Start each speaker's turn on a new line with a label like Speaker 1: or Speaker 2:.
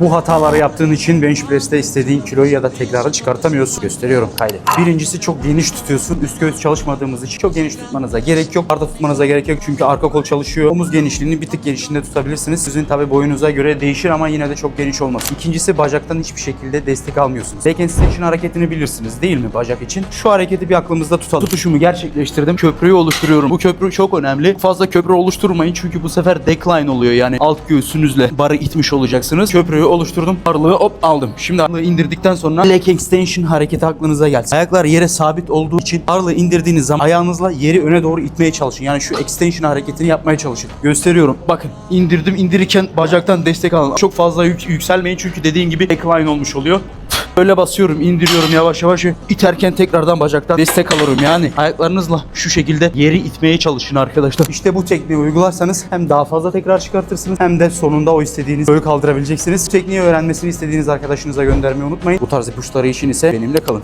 Speaker 1: Bu hataları yaptığın için bench press'te istediğin kiloyu ya da tekrarı çıkartamıyorsun. Gösteriyorum kaydet. Birincisi çok geniş tutuyorsun. Üst göğüs çalışmadığımız için çok geniş tutmanıza gerek yok. Arda tutmanıza gerek yok çünkü arka kol çalışıyor. Omuz genişliğini bir tık genişliğinde tutabilirsiniz. Sizin tabi boyunuza göre değişir ama yine de çok geniş olmaz. İkincisi bacaktan hiçbir şekilde destek almıyorsunuz. Back extension hareketini bilirsiniz değil mi bacak için? Şu hareketi bir aklımızda tutalım. Tutuşumu gerçekleştirdim. Köprüyü oluşturuyorum. Bu köprü çok önemli. Fazla köprü oluşturmayın çünkü bu sefer decline oluyor. Yani alt göğsünüzle barı itmiş olacaksınız. Köprüyü oluşturdum. Ağırlığı hop aldım. Şimdi ağırlığı indirdikten sonra leg extension hareketi aklınıza gelsin. Ayaklar yere sabit olduğu için ağırlığı indirdiğiniz zaman ayağınızla yeri öne doğru itmeye çalışın. Yani şu extension hareketini yapmaya çalışın. Gösteriyorum. Bakın indirdim indirirken bacaktan destek alın. Çok fazla yük- yükselmeyin çünkü dediğin gibi decline olmuş oluyor. Böyle basıyorum, indiriyorum yavaş yavaş. İterken tekrardan bacaktan destek alıyorum. Yani ayaklarınızla şu şekilde yeri itmeye çalışın arkadaşlar. İşte bu tekniği uygularsanız hem daha fazla tekrar çıkartırsınız hem de sonunda o istediğiniz boyu kaldırabileceksiniz. Bu tekniği öğrenmesini istediğiniz arkadaşınıza göndermeyi unutmayın. Bu tarz ipuçları için ise benimle kalın.